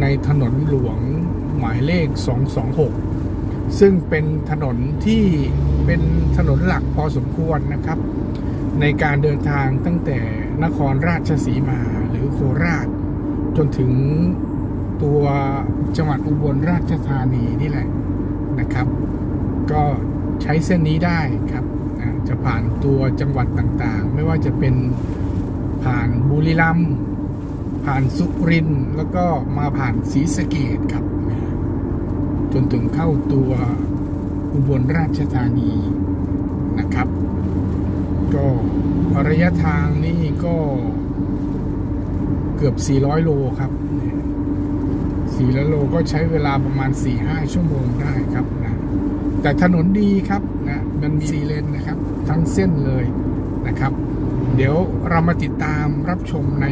ในถนนหลวงหมายเลข 226 ซึ่งเป็นถนนที่เป็นถนนหลักพอสมควรนะครับ ในการเดินทางตั้งแต่นครราชสีมาหรือโคราช จนถึงตัวจังหวัดอุบลราชธานีนี่แหละนะครับ ก็ใช้เส้นนี้ได้ครับจะผ่านตัวจังหวัดต่างๆ ไม่ว่าจะเป็นผ่านบุรีรัมย์ ผ่านสุรินแล้วก็มาผ่านศรีสะเกดครับ จนถึงเข้าตัวอุบลราชธานีนะครับ ก็ระยะทางนี่ก็เกือบ 400 โลครับ400โลก็ใช้เวลาประมาณ 4-5 ชั่วโมงได้ครับนะแต่ถนนดีครับนะมันมีสีเลนนะครับ ทั้งเส้นเลยนะครับ เดี๋ยวเรามาติดตามรับชมใน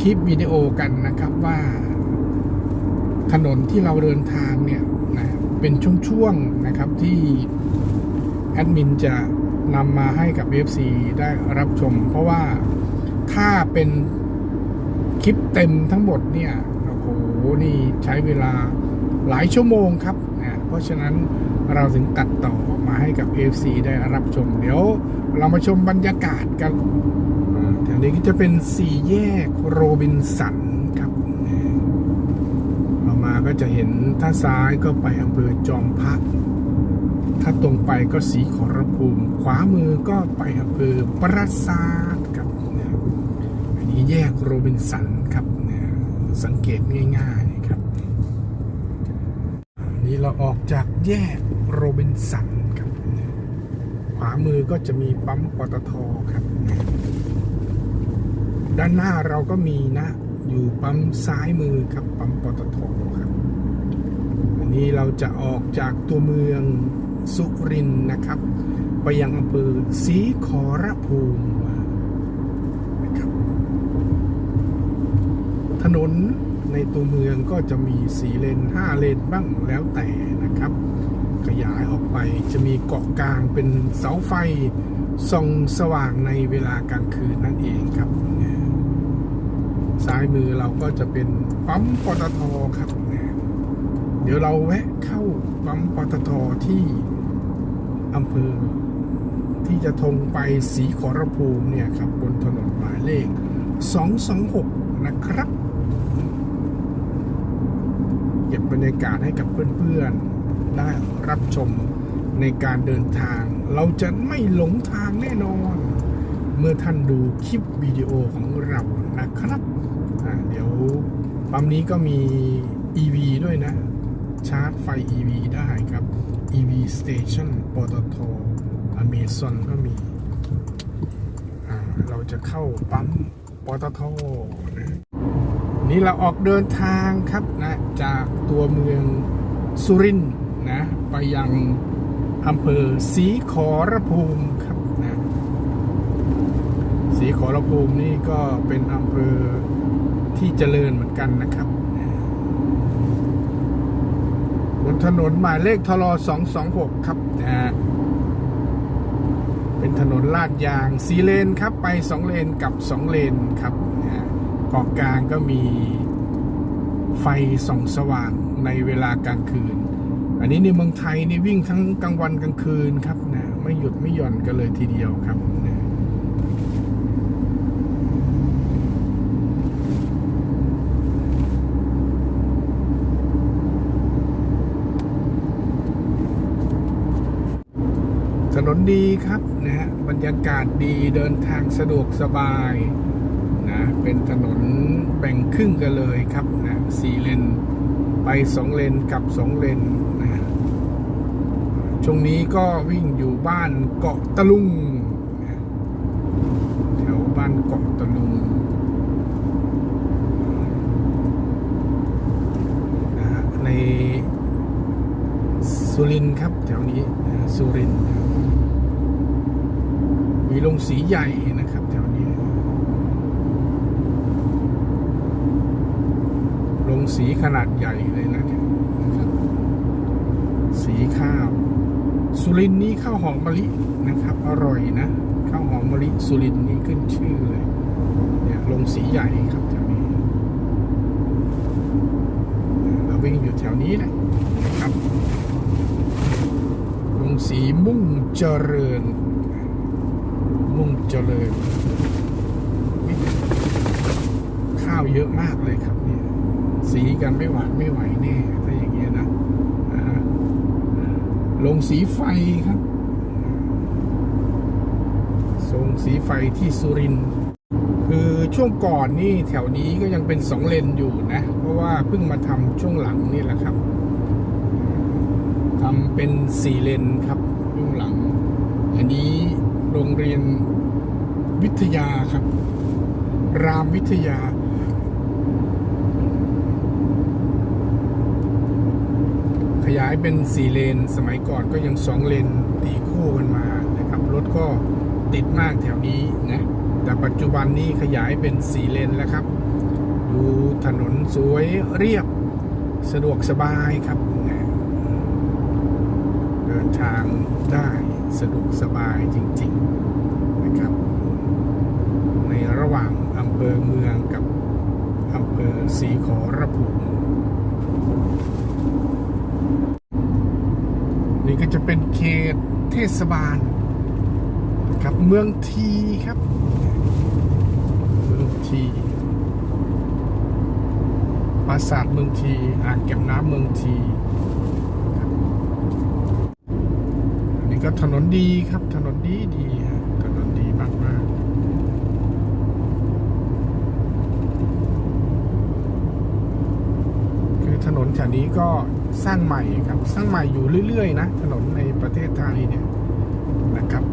คลิปวิดีโอกันนะครับว่าถนนที่เราเดินทางเนี่ยนะเป็นช่วงๆนะครับที่แอดมินจะนำมาให้กับ FC ได้รับชม เพราะว่าถ้าเป็นคลิปเต็มทั้งหมดเนี่ยโอ้โหนี่ใช้เวลาหลายชั่วโมงครับนะเพราะฉะนั้นเราถึงตัดต่อมาให้กับ FC ได้รับชม เดี๋ยวเรามาชมบรรยากาศกัน แถวนี้ก็จะเป็นสี่แยกโรบินสันครับเรามาก็จะเห็นถ้าซ้ายก็ไปอำเภอจอมพระถ้าตรงไปก็สีขอรภูมิ ขวามือก็ไปอำเภอปราสาทครับอันนี้แยกโรบินสันครับนะสังเกตง่ายๆครับ นี้เราออกจากแยกโรบินสันครับ ขวามือก็จะมีปั๊มปตทครับ ด้านหน้าเราก็มีนะ อยู่ปั๊มซ้ายมือครับปั๊มปตทครับ อันนี้เราจะออกจากตัวเมืองสุรินทร์นะครับ ไปยังอำเภอศรีขอรภูมินะครับถนนในตัวเมืองก็จะมีสีเลนห้าเลนบ้างแล้วแต่นะครับ ขยายออกไปจะมีเกาะกลางเป็นเสาไฟส่องสว่างในเวลากลางคืนนั่นเองครับ ซ้ายมือเราก็จะเป็นปั๊มปตทครับ เดี๋ยวเราแวะเข้าปั๊มปตทที่อำเภอที่จะทงไปสีขอรภูมิเนี่ยครับบนถนนหมายเลข 226 นะครับ เก็บบรรยากาศให้กับเพื่อนๆ ได้รับชมในการเดินทาง เราจะไม่หลงทางแน่นอน เมื่อท่านดูคลิปวิดีโอของเรานะครับ อ่าเดี๋ยวปั๊มนี้ก็มี EV ด้วยนะ ชาร์จไฟ EV ได้ครับ EV Station ปตท Amazon ก็มี เราจะเข้าปั๊มปตทนะนี่เราออกเดินทางครับนะจากตัวเมืองสุรินทร์นะไปยังอำเภอศรีขอรภูมิครับนะศรีขอรภูมินี่ก็เป็นอำเภอ ที่เจริญเหมือนกันนะครับบนถนนหมายเลขทล226 ครับนะฮะเป็นถนนลาดยางสีเลนครับ ไปสองเลนกับสองเลนครับนะฮะเกาะกลางก็มีไฟส่องสว่างในเวลากลางคืน อันนี้ในเมืองไทยนี่วิ่งทั้งกลางวันกลางคืนครับนะไม่หยุดไม่หย่อนกันเลยทีเดียวครับนะ ถนน ดีครับนะฮะบรรยากาศดีเดินทางสะดวกสบายนะเป็นถนนแบ่งครึ่งกันเลยครับนะสี่เลนไปสองเลนกับสองเลนนะช่วงนี้ก็วิ่งอยู่บ้านเกาะตะลุงนะแถวบ้านเกาะตะลุงนะฮะในสุรินครับ แถวนี้สุรินทร์ มีโรงสีใหญ่นะครับแถวนี้โรงสีขนาดใหญ่เลยนะเนี่ยนะครับ สีข้าว สุรินนี้ข้าวหอมมะลินะครับ อร่อยนะข้าวหอมมะลิสุรินนี้ขึ้นชื่อเลยเนี่ยโรงสีใหญ่ครับแถวนี้นี้แหละนะครับ ลงสีมุ่งเจริญ มุ่งเจริญ ข้าวเยอะมากเลยครับเนี่ยสีกันไม่หวานไม่ไหวแน่ถ้าอย่างเงี้ยนะลงสีไฟครับส่งสีไฟที่สุรินทร์คือช่วงก่อนนี่แถวนี้ก็ยังเป็นสองเลนอยู่นะ เพราะว่าเพิ่งมาทำช่วงหลังนี่แหละครับทำเป็นสี่เลนครับช่วงหลัง อันนี้ โรงเรียนวิทยาครับ รามวิทยา ขยายเป็นสี่เลน สมัยก่อนก็ยังสองเลนตีคู่กันมานะครับ รถก็ติดมากแถวนี้นะ แต่ปัจจุบันนี้ขยายเป็นสี่เลนแล้วครับ ดูถนนสวยเรียบสะดวกสบายครับ เดินทางได้ สะดวกสบายจริง ๆนะครับ ในระหว่างอำเภอเมืองกับอำเภอศรีขอรภูมินี่ก็จะเป็นเขตเทศบาลครับเมืองทีครับ เมืองทีปราสาทเมืองทีอ่างเก็บน้ำเมืองทีครับอั นนี้ก็ถนนดีครับ ถนนดีดีฮะถนนดีมากมากคือถนนแถวนี้ก็สร้างใหม่ครับ สร้างใหม่อยู่เรื่อยๆ นะ ถนนในประเทศไทยเนี่ยนะครับ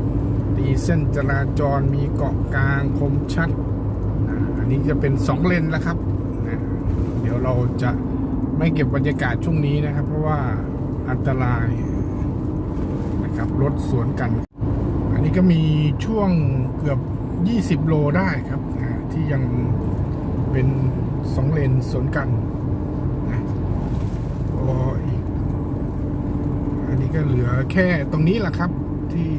ตีเส้นจราจรมีเกาะกลางคมชัด อันนี้จะเป็นสองเลนแล้วครับนะเดี๋ยวเราจะไม่เก็บบรรยากาศช่วงนี้นะครับ เพราะว่าอันตราย นะครับ รถสวนกัน อันนี้ก็มีช่วงเกือบ 20 โลได้ครับนะที่ยังเป็นสองเลนสวนกันนะพออีก อันนี้ก็เหลือแค่ตรงนี้แหละครับ ที่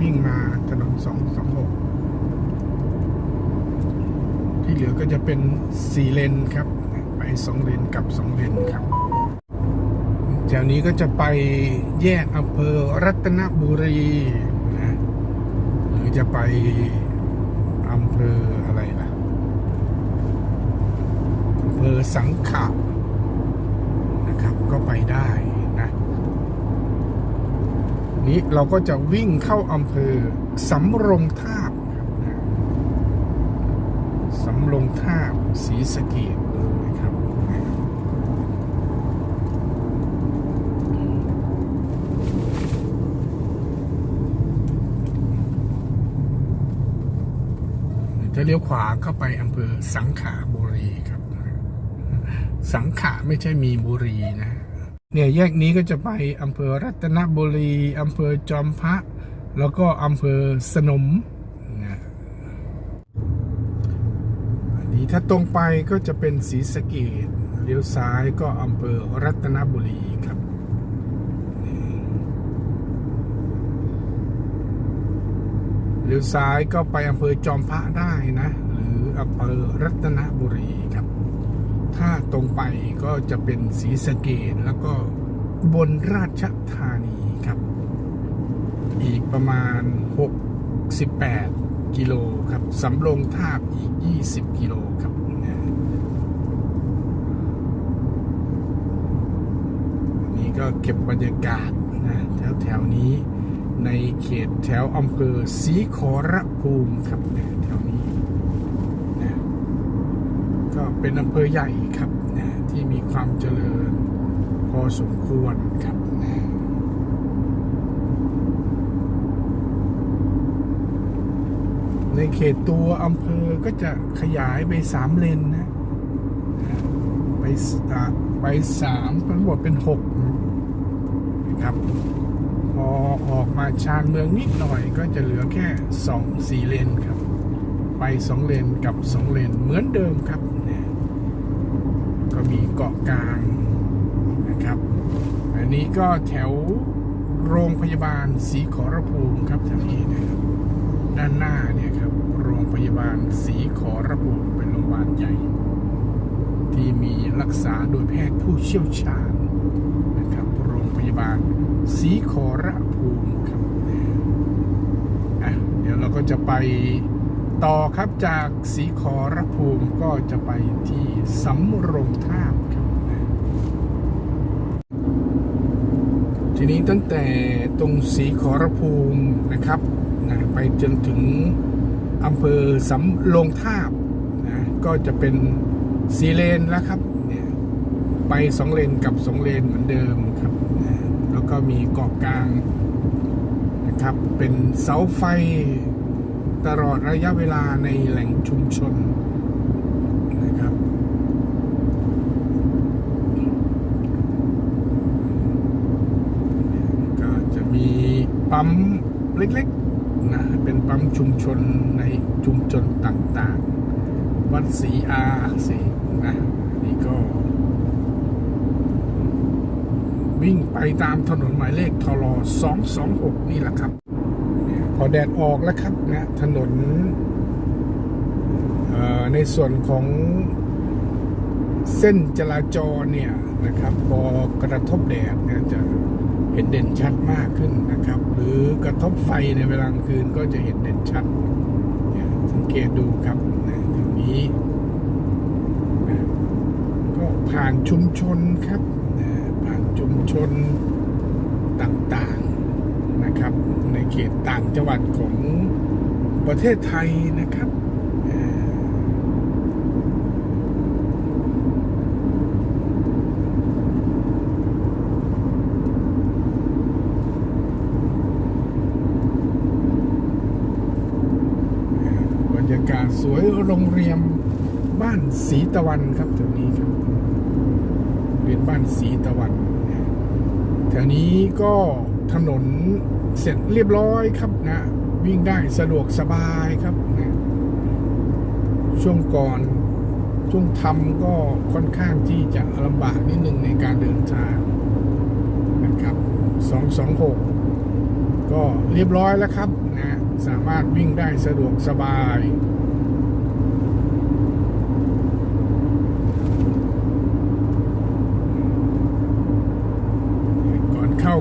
วิ่งมาถนนสองสองหกที่เหลือก็จะเป็นสี่เลนครับ ไปสองเลนกับสองเลนครับ แถวนี้ก็จะไปแยกอำเภอรัตนบุรีนะหรือจะไปอำเภออะไรล่ะอำเภอสังขะนะครับก็ไปได้นะนี้เราก็จะวิ่งเข้าอำเภอสำโรงทาบนะสำโรงทาบศรีสะเกดนะครับ จะเลี้ยวขวาเข้าไปอำเภอสังขาบุรีครับ สังขาไม่ใช่มีบุรีนะเนี่ยแยกนี้ก็จะไปอำเภอรัตนบุรีอำเภอจอมพระ แล้วก็อำเภอสนมนะอันนี้ถ้าตรงไปก็จะเป็นศรีสะเกดเลี้ยวซ้ายก็อำเภอรัตนบุรีครับนี่ เลี้ยวซ้ายก็ไปอำเภอจอมพระได้นะ หรืออำเภอรัตนบุรีครับ ถ้าตรงไปก็จะเป็นศรีสะเกดแล้วก็บนราชธานีครับ อีกประมาณ 68 กิโลครับสำโรงทาบอีก 20 กิโลครับนี่ก็เก็บบรรยากาศนะแถวแถวๆนี้ ในเขตแถวอำเภอศรีขอรภูมิครับแถวนี้นะก็เป็นอำเภอใหญ่ครับนะที่มีความเจริญพอสมควรครับนะในเขตตัวอำเภอก็จะขยายไปสามเลนนะไปไปสามทั้งหมดเป็นหกนะครับ อออกมาชานเมืองนิดหน่อยก็จะเหลือแค่สองสี่เลนครับ ไปสองเลนกับสองเลนเหมือนเดิมครับเนี่ยก็มีเกาะกลางนะครับ อันนี้ก็แถวโรงพยาบาลศรีขอรภูมิครับแถวนี้นะครับด้านหน้าเนี่ยครับ โรงพยาบาลศรีขอรภูมิเป็นโรงพยาบาลใหญ่ ที่มีรักษาโดยแพทย์ผู้เชี่ยวชาญนะครับ ยาบาลศรีขอระภูมิครับอะเดี๋ยวเราก็จะไปต่อครับจากศรีขอระภูมิก็จะไปที่สำโรงทาบครับ ทีนี้ตั้งแต่ตรงศรีขอรภูมินะครับนะไปจนถึงอำเภอสำโรงทาบนะก็จะเป็นสีเลนแล้วครับเนี่ยไปสองเลนกับสองเลนเหมือนเดิมครับนะ ก็มีเกาะกลางนะครับ เป็นเสาไฟตลอดระยะเวลาในแหล่งชุมชนนะครับ ก็จะมีปั๊มเล็กๆนะเป็นปั๊มชุมชนในชุมชนต่างๆ วัดศรีอาสีนะนี่ก็ วิ่งไปตามถนนหมายเลขทร226 นี่แหละครับ พอแดดออกแล้วครับนะถนนในส่วนของเส้นจราจรเนี่ยนะครับพอกระทบแดดเนี่ยจะเห็นเด่นชัดมากขึ้นนะครับ หรือกระทบไฟในเวลากลางคืนก็จะเห็นเด่นชัด สังเกตดูครับนะแถวนี้นะก็ผ่านชุมชนครับ ชุมชนต่างๆนะครับ ในเขตต่างจังหวัดของประเทศไทยนะครับบรรยากาศสวยโรงเรียนบ้านสีตะวันครับแถวนี้ครับเรียนบ้านสีตะวัน แถวนี้ก็ถนนเสร็จเรียบร้อยครับนะ วิ่งได้สะดวกสบายครับนะช่วงก่อนช่วงทำก็ค่อนข้างที่จะลำบากนิดนึงในการเดินทางนะครับ 226 ก็เรียบร้อยแล้วครับนะสามารถวิ่งได้สะดวกสบาย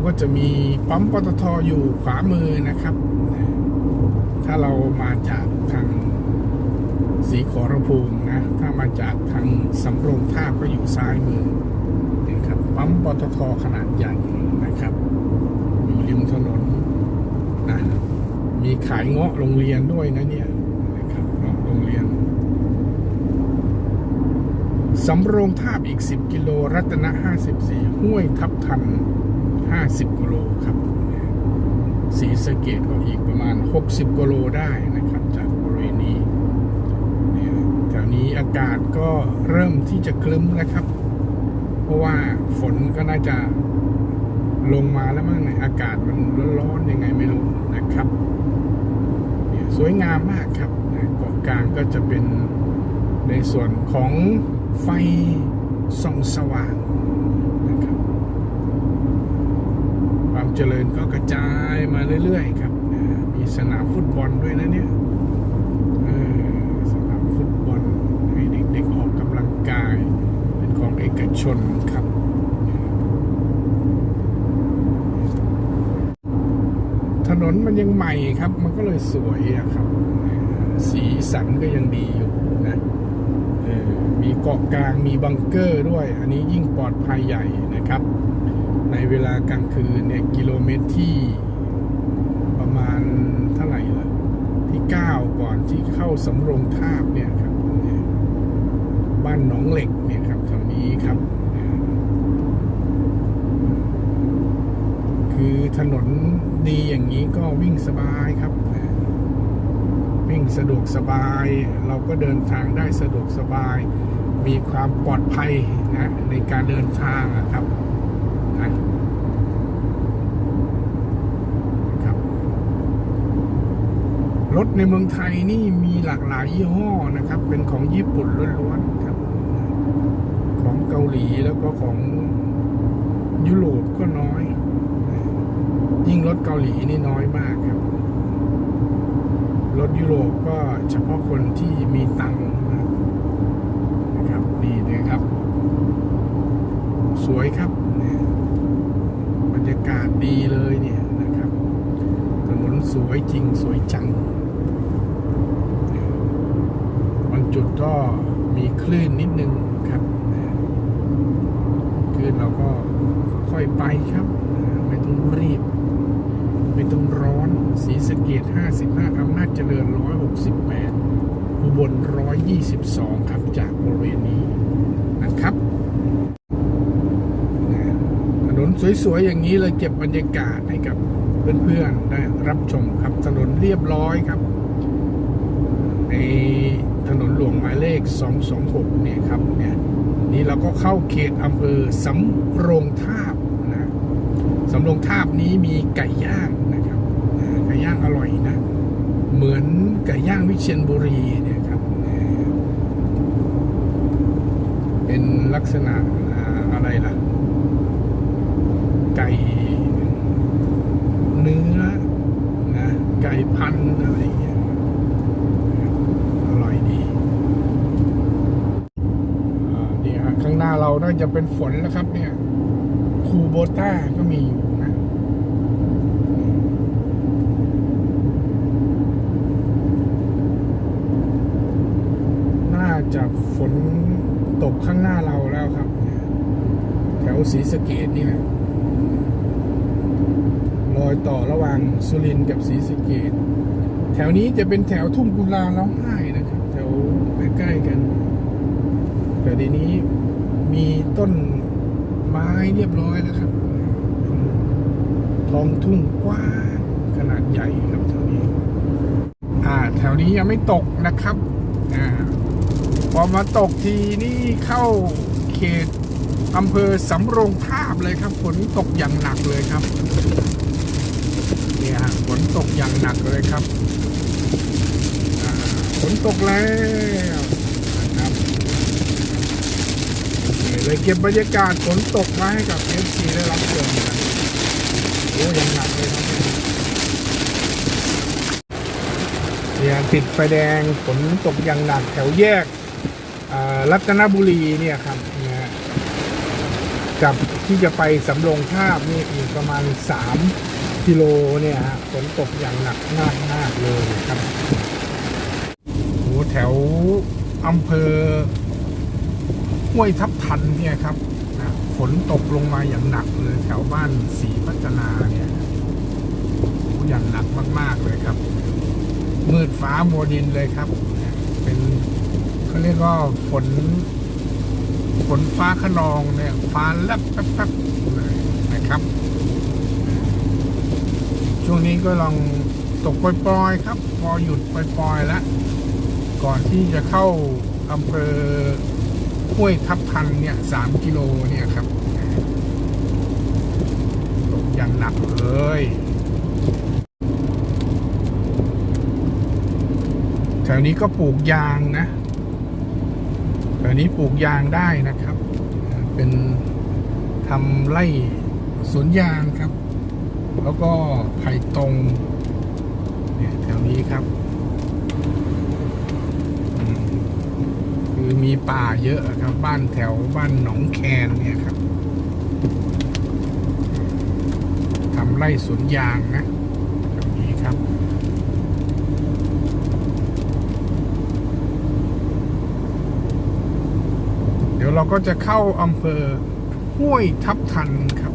ก็จะมีปั๊มปตทอยู่ขวามือนะครับ ถ้าเรามาจากทางสีขอรภูมินะ ถ้ามาจากทางสำโรงท่าก็อยู่ซ้ายมือนะครับปั๊มปตทขนาดใหญ่นะครับ อยู่ริมถนนนะมีขายเงาะโรงเรียนด้วยนะเนี่ยนะครับเงาะโรงเรียนสำโรงทาบอีก 10 กิโล รัตนะ 54 ห้วยทับทัน 50กิโลครับสีสะเกตก็อีกประมาณ 60กิโลได้นะครับ จากบริเวณนี้แถวนี้อากาศก็เริ่มที่จะคลึ้มนะครับ เพราะว่าฝนก็น่าจะลงมาแล้วมั้งเนี่ยอากาศมันร้อนๆยังไงไม่รู้นะครับสวยงามมากครับเกาะกลางก็จะเป็นในส่วนของไฟส่องสว่างนะครับ ความ เจริญก็กระจายมาเรื่อยๆครับ มีสนามฟุตบอลด้วยนะเนี่ยสนามฟุตบอลให้เด็กๆออกกำลังกาย เป็นของเอกชนครับถนนมันยังใหม่ครับ มันก็เลยสวยครับ สีสันก็ยังดีอยู่นะมีเกาะกลางมีบังเกอร์ด้วย อันนี้ยิ่งปลอดภัยใหญ่นะครับ ในเวลากลางคืนเนี่ยกิโลเมตรที่ประมาณเท่าไหร่ละที่9ก่อนที่เข้าสำโรงทาบเนี่ยครับบ้านหนองเหล็กเนี่ยครับแถวนี้ครับ คือถนนดีอย่างนี้ก็วิ่งสบายครับ วิ่งสะดวกสบาย เราก็เดินทางได้สะดวกสบาย มีความปลอดภัยนะในการเดินทางอะครับ นะนครับ รถในเมืองไทยนี่มีหลากหลายยี่ห้อนะครับ เป็นของญี่ปุ่นล้วนๆครับ ของเกาหลีแล้วก็ของยุโรปก็น้อย ยิ่งรถเกาหลีนี่น้อยมากครับ รถยุโรปก็เฉพาะคนที่มีตังค์นะครับนี่นะครับ สวยครับากาศดีเลยเนี่ยนะครับ ถนนสวยจริงสวยจังเนี่ยบางจุดก็มีคลื่นนิดนึงครับคลื่นเราก็ค่อยไปครับ ไม่ต้องรีบ ไม่ต้องร้อน สีสเกต 55อำนาจเจริญ 168 อุบล 122 ครับจากบริเวณนี้นะครับ สวยๆ อย่างนี้เลยเก็บบรรยากาศให้กับเพื่อนๆ ได้รับชมครับถนนเรียบร้อยครับ ในถนนหลวงหมายเลข 226 เนี่ยครับเนี่ยนี่เราก็เข้าเขตอำเภอสำโรงทาบนะสำโรงทาบนี้มีไก่ย่างนะครับไก่ย่างอร่อยนะ เหมือนไก่ย่างวิเชียรบุรีเนี่ยครับเป็นลักษณะอะไรล่ะ ไก่เนื้อนะไก่พันอะไรอย่างเงี้ยอร่อยดีอ่านี่ฮะข้างหน้าเราน่าจะเป็นฝนแล้วครับ เนี่ยคูโบต้าก็มีอยู่นะน่าจะฝนตกข้างหน้าเราแล้วครับ แถวศรีสะเกดนี่แหละ รอยต่อระหว่างสุรินทร์กับศรีสะเกดแถวนี้จะเป็นแถวทุ่งกุลาร้องไห้นะครับ แถวใกล้ๆกัน แต่เดี๋ยวนี้มีต้นไม้เรียบร้อยแล้วครับท้องทุ่งกว้างขนาดใหญ่ครับแถวนี้ อ่า แถวนี้ยังไม่ตกนะครับ อ่า พอมาตกทีนี่เข้าเขตอำเภอสำโรงทาบเลยครับฝนตกอย่างหนักเลยครับ เนี่ยฮะฝนตกอย่างหนักเลยครับฝนตกแล้วนะครับเลยเก็บบรรยากาศฝนตกมาให้กับเอฟซีได้รับชมกันโอ้ยังหนักเลยครับเนี่ยติดไฟแดงฝนตกอย่างหนักแถวแยกรัตนบุรีเนี่ยครับนะฮะกับที่จะไปสำโรงทาบนี่อีกประมาณ 3 กิโลเนี่ยฮะฝนตกอย่างหนักมากมากเลยครับโอ้แถวอำเภอห้วยทับทันเนี่ยครับฝนตกลงมาอย่างหนักเลยแถวบ้านศรีพัฒนาเนี่ยโอ้ย่างหนักมาก ๆ เลยครับ มืดฟ้ามัวดินเลยครับ เป็นเขาเรียกว่าฝน ฝนฟ้าขนองเนี่ย ฟ้าแลบแป๊บๆเลยนะครับ ช่วงนี้ก็ลองตกปล่อยๆครับ พอหยุดปล่อยๆแล้ว ก่อนที่จะเข้าอำเภอห้วยทับทันเนี่ยสามกิโลเนี่ยครับ ตกอย่างหนักเลยแถวนี้ก็ปลูกยางนะแถวนี้ปลูกยางได้นะครับ เป็นทำไร่สวนยางครับ แล้วก็ไผ่ตรงเนี่ยแถวนี้ครับ คือมีป่าเยอะครับ บ้านแถวบ้านหนองแคนเนี่ยครับทำไร่สวนยางนะแถวนี้ครับเดี๋ยวเราก็จะเข้าอำเภอห้วยทับทันครับ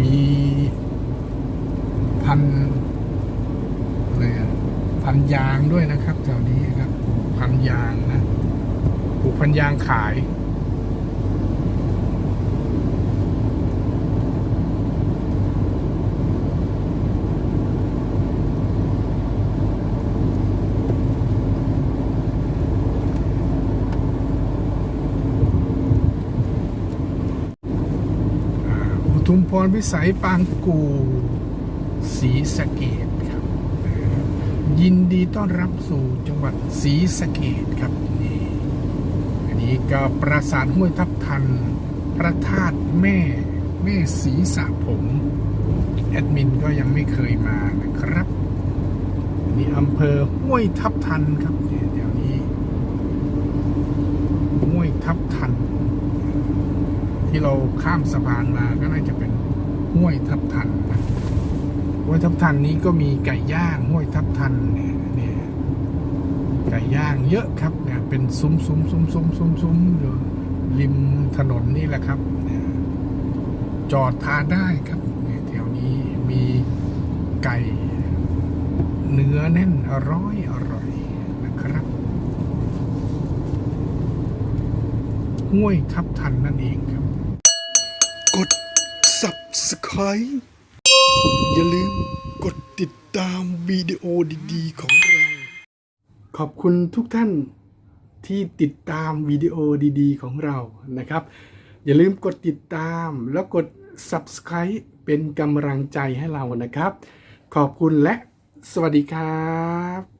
มีพันอะไรอะพันยางด้วยนะครับแถวนี้ครับปลูกพันยางนะปลูกพันยางขาย อ่า อุทุมพรวิสัยปางกูศรีสะเกดครับ ยินดีต้อนรับสู่จังหวัดศรีสะเกดครับนี่อันนี้ก็ปราสาทห้วยทับทัน พระธาตุแม่แม่ศรีสะผมแอดมินก็ยังไม่เคยมานะครับนี่อำเภอห้วยทับทันครับเดี๋ยวนี้ห้วยทับทัน ที่เราข้ามสะพานมาก็น่าจะ ห้วยทับทันนะห้วยทับทันนี้ก็มีไก่ย่างห้วยทับทันเนี่ยเนี่ยไก่ย่างเยอะครับเนี่ยเป็นซุ้มซุ้มซุ้มซุ้มซุ้มซุ้มอยู่ริมถนนนี่แหละครับเนี่ยจอดทานได้ครับเนี่ยแถวนี้มีไก่เนื้อแน่นอร่อยอร่อยนะครับห้วยทับทันนั่นเองครับ กด subscribe อย่าลืมกดติดตามวิดีโอดีๆ ของเรา ขอบคุณทุกท่านที่ติดตามวิดีโอดีๆ ของเรานะครับ อย่าลืมกดติดตามแล้วกด subscribe เป็นกำลังใจให้เรานะครับ ขอบคุณและสวัสดีครับ